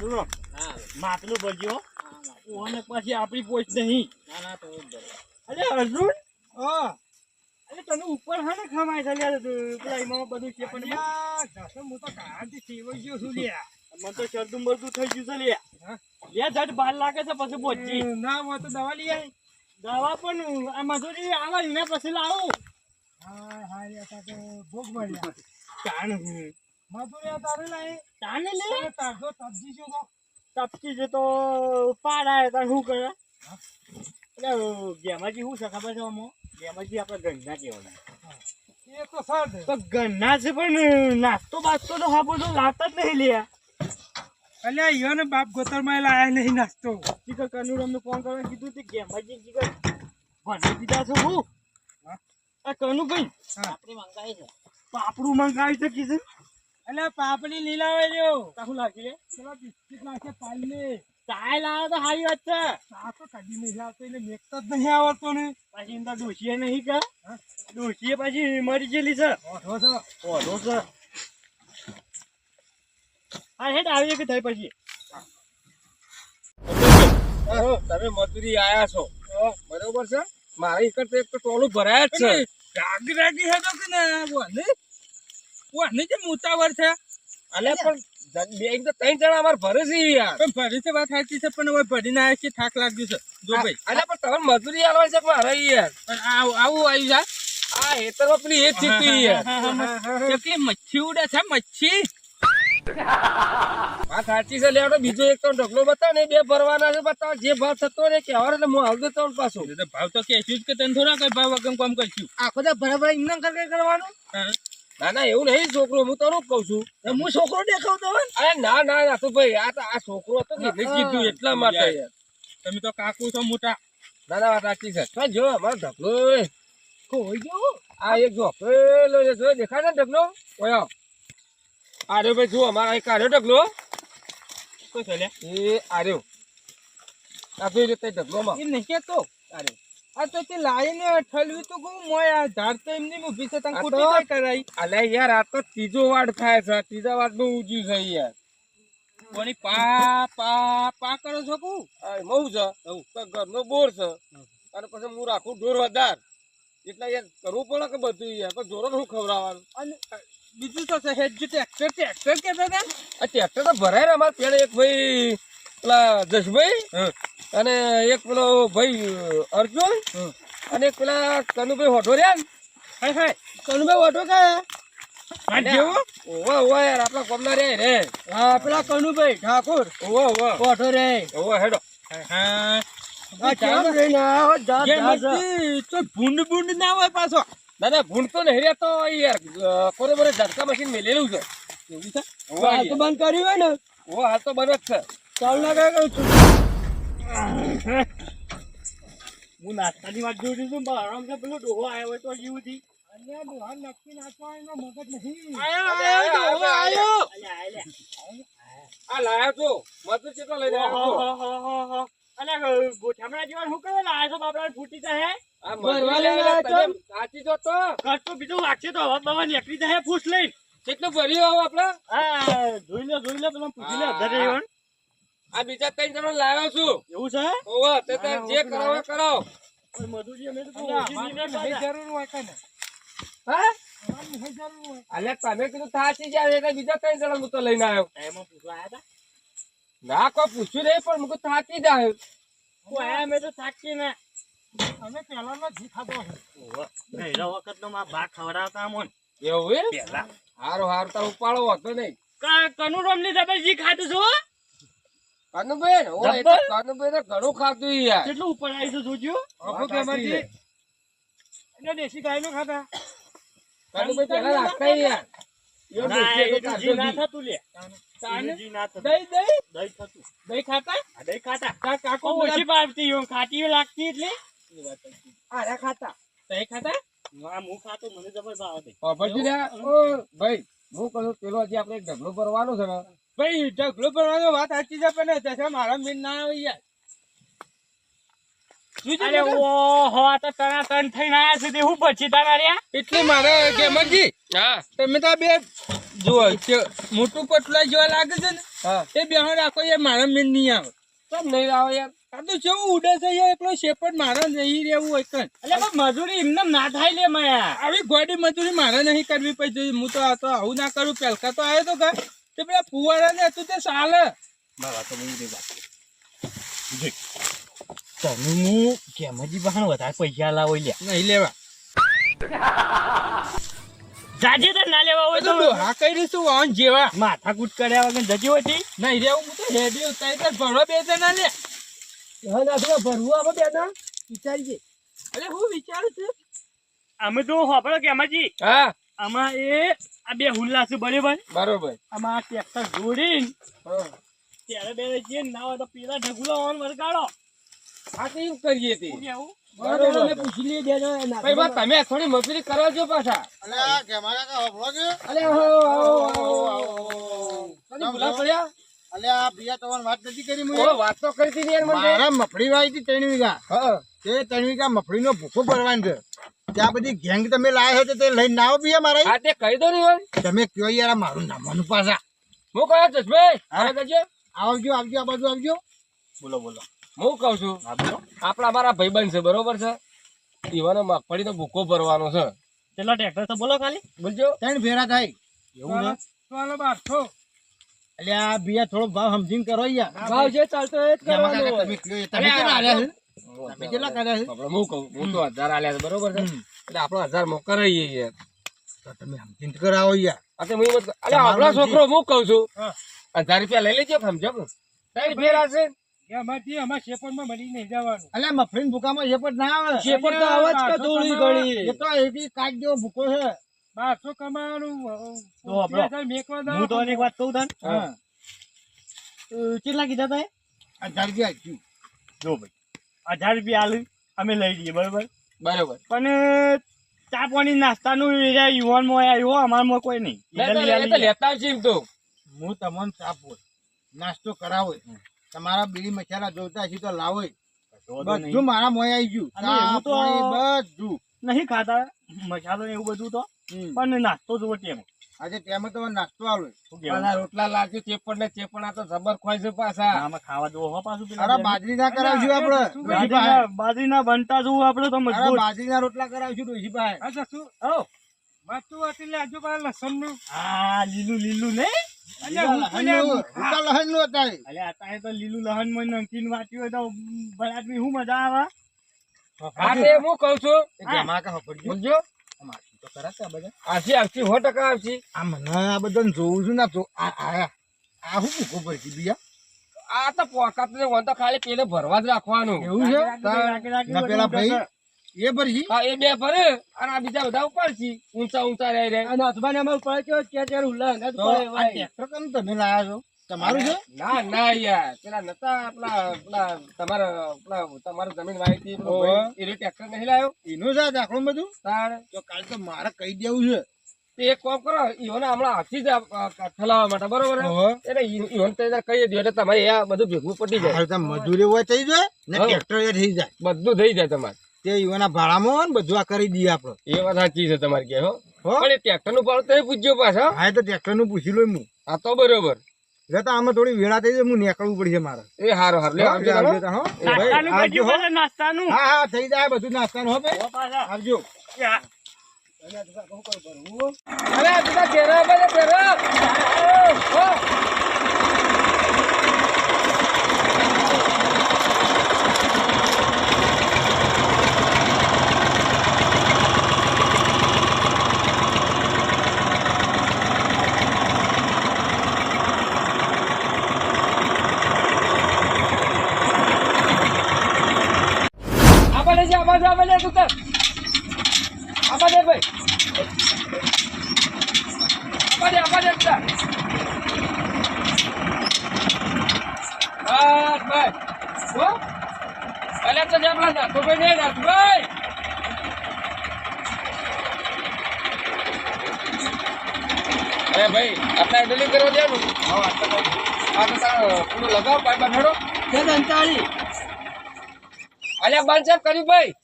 હા. માટલું ભરજો ઓને પછી આપણી પોચ નહીં. ના, ના તો અરે અર્જુન? હા. અરે તને ઉપર હા ને ખમાય છે લ્યા પેલા બધું છે પણ હું તો કાળાથી સેવાઈ ગયો છું લ્યા મને તો શરદું બરદું થઈ ગયું છે લ્યા લ્યા જટ બાર લાગે છે પછી પહોંચી ના હું તો દવા લઈ આવી દવા પણ આ મજૂરી આવે એના પછી લાવું. હા હા લ્યા તા ભોગ મળ્યા તાણ મજૂરી તારે લાવી તાને લે? તારજો તપજી જો તો. તપજી જો તો પાડા તાર શું કરે? એટલે ગેમાજી શું છે ખબર છે અમો? ગેમાજી આપણે ગંધા કહેવાના. એ તો સર તો ગન્ના છે પણ નાસ્તો બાસ્તો તો હા બધું લાવતા જ નહીં લ્યા. અલ્યા યો ને બાપ ગોતરમાં લાયા નહીં નાસ્તો. ચીકર કનુર અમને ફોન કરવા કીધું તે ગેમાજી ચીકર ભણી દીધા છે હું. આ કનુ ભાઈ આપણે મંગાવી છે. આપણું મંગાવી છે કીધું? અલ્યા પાપડી લીલા હોય જો. કાહું લાગી લે? બિસ્કિટ નાખે પાલ ચાય લાવે તો સારી વાત છે. તો કદી નહીં આવતો એટલે મેકતા જ નહીં આવડતો ને. પછી એમ તો ડોશીએ નહીં કે. પછી મરી ગયેલી છે. ઓઢો છે? ઓઢો છે. હા હેડ આવી કે થઈ પછી. તમે મજૂરી આયા છો. બરોબર છે? મારી એક તો એક તો ટોલું ભરાય જ છે. રાગી રાગી હે તો કે ને બોને બોને જે મુતાવર છે? અલે પણ બે એક તો ત્રણ જણા અમાર ભરે છે યાર. પણ ભરી છે વાત સાચી છે પણ હવે ભરી ના છે થાક લાગ્યું છે. જો ભાઈ. અલે પણ તમે મજૂરી આલવાની છે મારે યાર? પણ આવું આવું આવી જા આ હેતરમાં પેલી એ જ યાર. કેટલી મચ્છી ઉડે છે મચ્છી? વાત સાચી છે લેવડો બીજો એક તો ઢગલો બતાવ ને બે ભરવાના છે બતાવ જે ભાવ થતો ને કે હવે હું આવતો ત્રણ પાછો. ભાવ તો કે જ કે તને થોડા કઈ ભાવ વગર કામ કરશું. આખો તો ભરા ભરા કર કરવાનું. ના ના એવું નહીં છોકરો હું તને કઉ છું. હું છોકરો દેખાવતો હોય અરે ના ના ના તો ભાઈ આ તો આ છોકરો હતો ને કીધું એટલા માટે. યાર તમે તો કાકુ છો મોટા. ના ના વાત સાચી છે. તો જો અમારો ઢગલો. કોઈ ગયો આ એક જો પેલો જે દેખાય ને ઢગલો? ઓયો આર્યો ભાઈ જો અમારા એક આર્યો ઢગલો. કોઈ છે લે? એ આર્યો. આ જોઈ લે તે ઢગલોમાં. એ નહીં કેતો? આર્યો. આ તો તે લાઈને ઠલવી તો કહું મોય આ ધાર તો એમની ઊભી છે તને ખોટી કઈ કરાઈ અલે યાર આ તો ત્રીજો વાડ થાય છે ત્રીજા વાડનું ઊંચું છે યાર. કોની પા પા પા કરો છો કુ? મઉ છે તો ઘરનો બોર છે. અને પછી હું રાખું ઢોર વધાર એટલે યાર કરવું પડે કે બધું યાર પણ ઢોરો શું ખવડાવવાનું? અને બીજું તો છે હેડ જો ટ્રેક્ટર ટ્રેક્ટર કેતા હતા? ને? આ ટ્રેક્ટર તો ભરાય ને અમારે પેલા એક ભાઈ પેલા જશભાઈ અને એક પેલો ભાઈ અર્જુન અને એક પેલા કનુભાઈ હોટો રહ્યા હાય હાય. કનુભાઈ હોટો કયા આ જેવો? ઓવા ઓવા યાર આપણા કોમના રે રે. હા પેલા કનુભાઈ ઠાકોર. ઓવા ઓવા રે ઓવા હેડો. હા? ભૂંડ ભૂંડ ના હોય પાછો. ના ભૂંડ તો નહીં રહેતો યાર ઝટકા મશીન મેલેલું છે. એવું છે? બંધ કર્યું હોય ને. ઓવા હાલ તો બને જ છે. ચાલ ના કઈ છું હું નાસ્તાની વાત જોઈ છું પણ આરામથી પેલો ડોહો આવ્યો હોય તો જીવું થી અલ્યા ડોહા નક્કી નાખવા એનો મગજ નહીં. આયો આયો, ડોહો આયો, આયો. અલ્યા. અલ્યા આ લાયા તો. મજૂર કેટલો લઈને આવ્યો અલ્યા ગોઠામણા જેવા શું કરે? લાયા છો બાપડા ફૂટી જાય સાચી જો તો. ઘર તો બીજું વાગશે તો હવા બવા નીકળી જાય ફૂસ લઈ કેટલું ભર્યું આવો આપડે? હા જોઈ લે જોઈ લે પેલા પૂછી લે અધર રહ્યો આ બીજા ત્રણ જણા લાવ્યો છું. એવું છે? ઓવા તે તાર જે કરાવો કરાવો. મધુજી અમે તો ઓછી જરૂર હોય કે ને? હા? અમારે નહીં જરૂર હોય. અલ્યા તમે કીધું થાચી જાય એટલે બીજા ત્રણ જણા હું તો લઈને આવ્યો. એમાં પૂછવા આયા ના કોઈ પૂછ્યું નહીં પણ મુકું થાકી જાય. હું આયા મેં તો થાકી ને. અમે પહેલાનો જી ખાધો ગયેલા વખત નો માં ભાગ ખવડાવતા અમોન એવું એમ? પેલા હારો હારો તાર ઉપાડો હોતો નહીં. કનુ રોમની જબરજી ખાધું છો કનુભાઈ ને એ તો કનુભાઈ ને ઘણું ખાધું યાર. કેટલું ઉપર આવી છે જોજો. એને દેશી ગાયનું ખાતા કનુભાઈ પેલા રાખતા યાર. જી? જી ઓ ભાઈ હું કહું પેલો હજી આપણે ઢગલો ભરવાનો છે ને ભાઈ ઢગલો ભરવાનો વાત સાચી છે પણ દશા મારા મીન ના આવે યાર. અરે ઓહો તો તણા તણ થઈને આયા છે હું પછી તારા રહ્યા એટલે મારે કેમરજી હા. તમે તો બે જુઓ મોટું પટલા જેવા લાગે છે ને હા. એ બેહો રાખો યાર મારા મેન નહીં આવે. કેમ નહીં આવે યાર? આ તો ઉડે છે યાર શેપટ મારા નહીં રહેવું હોય એટલે મજૂરી એમને ના થાય લે માયા. આવી ગોડી મજૂરી મારે નહીં કરવી પછી હું તો આ તો આવું ના કરું પેલકા તો આવ્યો તો ઘર. તે પેલા ફુવારા ને હતું તે સાલે. તમે હું કેમજી બહાર વધારે પૈસા લાવો લ્યા. નહીં લેવા. જાજે તો ના લેવા હોય તો. તો કઈ રહીશું વાહન જેવા. માથા કૂટ કર્યા વગર જતી હોય નહીં રહેવું હું તો હેડી ઉતારી તો ભરવા બે જણા લે હવે નાથું ભરવું આપણે બે જણ? વિચારીએ અરે હું વિચારું છું. અમે તો હોપડો કેમજી હા. આમાં એ આ બે હુલ્લા છે બરાબર? બરોબર. આમાં આ ટ્રેક્ટર જોડીને ત્યારે બે જે ના હોય તો પેલા ઢગુલા ઓન વરગાડો. આ કેમ કરીએ તે. બરોબર. પૂછી લઈએ બે ભાઈ બા તમે થોડી મજૂરી કરવા જો પાછા. અલ્યા કેમાં કાકા હોભળો કે? અલે આવો આવો આવો ભૂલા પડ્યા? અલ્યા આ બિયા તમારી વાત નથી કરી ઓ વાત તો કરી હતી યાર મને. મારા મફળી વાવી હતી ત્રણ વીઘા. હા. તે ત્રણ વીઘા મફળીનો ભૂખો ભરવાનો છે. ત્યાં બધી ગેંગ તમે લાયા છો તો તે લઈને ના આવો બિયા મારા હા તે કહી દો ને યાર તમે કયો યાર મારું નામવાનું પાછા. હું કહો જસભાઈ હા? કહેજો આવજો આવજો આ બાજુ આવજો. બોલો બોલો. હું કહું છું હા બોલો. આપણા મારા ભાઈબંધ છે બરોબર છે? ઈવાનો મગફળીનો ભૂકો ભરવાનો છે. કેટલા ટ્રેક્ટર તો બોલો ખાલી. બોલજો. ત્રણ ભેરા થાય. એવું છે? ચાલો બારસો. એટલે આ બિયા થોડો ભાવ સમજીને કરો યાર. ભાવ જે ચાલતો એ જ કરવાનો તમે કયો તમે આલ્યા છે? તમે કેટલા કર્યા છે? આપણે હું કહું હું તો હજાર આલ્યા છે બરોબર છે? એટલે આપણો હજારમાં કરાઈએ તમે સમજીને કરાવો યાર. આ તો હું એમ જ કહું. અલે તમારો આપણો છોકરો હું કહું છું? હજાર રૂપિયા લઈ લેજો સમજો ત્રણ ફેરા છે એમાંથી અમારા શેપરમાં મળી નહીં જવાનું. અલ્યા મફળીના ભૂકામાં એ પણ ના આવે. શેપર તો આવે જ કે થોડી ઘણી. એ તો એથી કાચ જેવો ભૂકો છે. બારસો કમાવાનું તો આપણો. મેકવા હું તો એક વાત કહું તને. હા. અ, કેટલા કીધા તા હજાર રૂપિયા જો ભાઈ. હજાર રૂપિયા આલુ અમે લઈ લઈએ બરોબર? બરોબર. પણ ચા પાણી નાસ્તાનું યુવાનમાં આવ્યો અમારમાં કોઈ નહીં. લેતા છે એમ તો હું તમને આપો નાસ્તો કરાવો. તમારા બીડી મસાલા જોતા છે તો લાવો. બધું મારા મોય આવી ગયું. ચા, પાણી બધું. નહીં ખાતા મસાલો ને એવું બધું તો. પણ નાસ્તો જોવો તેમ આજે તેમાં તો નાસ્તો આલો. શું રોટલા લાગ્યો ચેપણ ને ચેપણ આ તો જબર ખોય છે પાછા. આમાં ખાવા દો હો પાછું અરે બાજરી ના કરાવશું આપડે. બાજરી ના બનતા જોવું આપડે તો મજબૂત. બાજરી ના રોટલા કરાવશું ડોસીભાઈ અચ્છા શું? હતી આ લીલું લ્યા લહણનું, હતા અત્યારે તો લીલું લહનમાં નમકીન વાટ્યું હોય તો બરાબર શું મજા આવે? હા હું કહું છું. એ જમા કા હપડજો. બોલજો. આ બધા. આવશે આવશે સો ટકા આવશે. આ મને આ બધાને જોઉં છું ના તો આ આ આ હું પડશે બીજા આ તો પોકાત ને વન તો ખાલી પેલે ભરવા જ રાખવાનું. એવું છે? પેલા ભાઈ એ ભરશી? હા એ બે ભરે અને આ બીજા બધા ઉપાડશી. ઊંચા ઊંચા રહી રહે. અને અથબાને અમે ઉપર કે ત્યારે ઉલ્લા પડે. ટ્રેક્ટર કેમ તમે લાયા છો? તમારું છે? ના ના યાર. પેલા નતા આપલા પેલા તમારા પેલા તમારા જમીન વાયતી હતી પેલો ઓહો. ભાઈ, એ રીતે ટ્રેક્ટર નહીં લાવ્યો એનું છે દાખલો બધું? તાર? તો કાલ તો મારે કહી દેવું છે. તે એક કોમ કરો ઈઓને હમણાં હાથી જ ઠલાવવા માટે બરોબર. એટલે ઈઓને તો કહી દો એટલે તમારે આ બધું ભેગું પડી જાય. મજૂરી હોય થઈ જાય ને ટ્રેક્ટર એ થઈ જાય. બધું થઈ જાય તમારે. તે ઈઓના ભાડામાં ને બધું આ કરી દઈએ આપણે. એ વાત સાચી છે તમારે કે હો. પણ એ ટ્રેક્ટરનું ભાડું તો પૂછજો પાછા હા. તો ટ્રેક્ટરનું પૂછી લો હું. આ તો બરોબર. એટલે તો આમાં થોડી વેળા થઈ જાય હું નીકળવું પડશે મારે. એ હારો હાર. લે આવજો આવજો તો, હો. ભાઈ, નાસ્તાનું હો. નાસ્તાનું. હા હા થઈ જાય બધું નાસ્તાનું હો ભાઈ. પાછા. આવજો. અરે આ બધા ઘેરા બધા ઘેરા હો. આ બાજુ છે, આ બાજુ, આ બાજુ, તું કર. આ બાજુ, ભાઈ Apa dia? Apa dia? Kita. Bas, bas. Wah. Kalian tu jangan belanda. Tu bini dah, tu baik. Eh, baik. Apa yang dulu kero dia tu? Oh, apa tu? Apa tu? Puluh lagau, baik baik hero. કે દંતાળી. Aliak bancap kali baik. Agak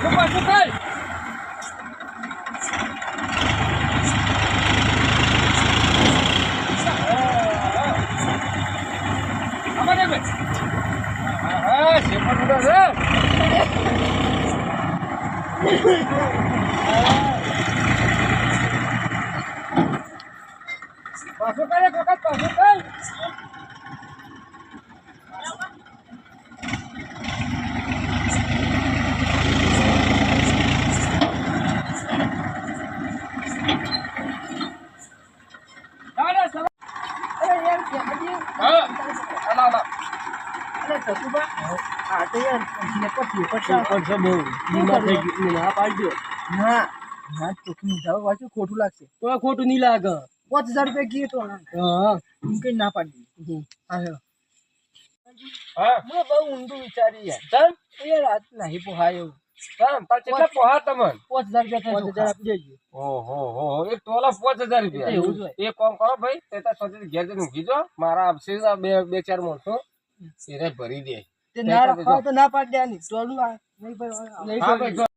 પાછું કઈ આમાં દે ભાઈ હા shaper ઉડે છે પાછું કરે કાકા પાછું કઈ ચાલે ચાલે અરે યાર કેમજી હા આલા આલા અરે આ તો યાર શેપર શેપર શેપર છે. બહુ બીમાર થઈ ગયું. ના પાડજો ના ના ચોખ્ખું મીઠા વાંચું ખોટું લાગશે. તો ખોટું નહીં લાગે. પાંચ હજાર રૂપિયા કીએ તો હા. હું કઈ ના પાડી. હા હેલો હા. મેં બહુ ઊંધું વિચારી યાર. ચાલ એ રાત નહીં પોહાય એવું. ચાલ તાર કેટલા પોહા તમને? પાંચ હજાર રૂપિયા પાંચ હજાર આપી દેજો. ઓહો હો હો. એક તોલા પાંચ હજાર રૂપિયા. એવું જ હોય. એક કામ કરો ભાઈ. તે તાર ઘેર જઈને ઊંઘી જાઓ. મારા આપશે બે બે ચાર માણસો. એને ભરી દે. ના રખાવ તો ના પાડી દેવાની. ટોલું આ. નહીં ભાઈ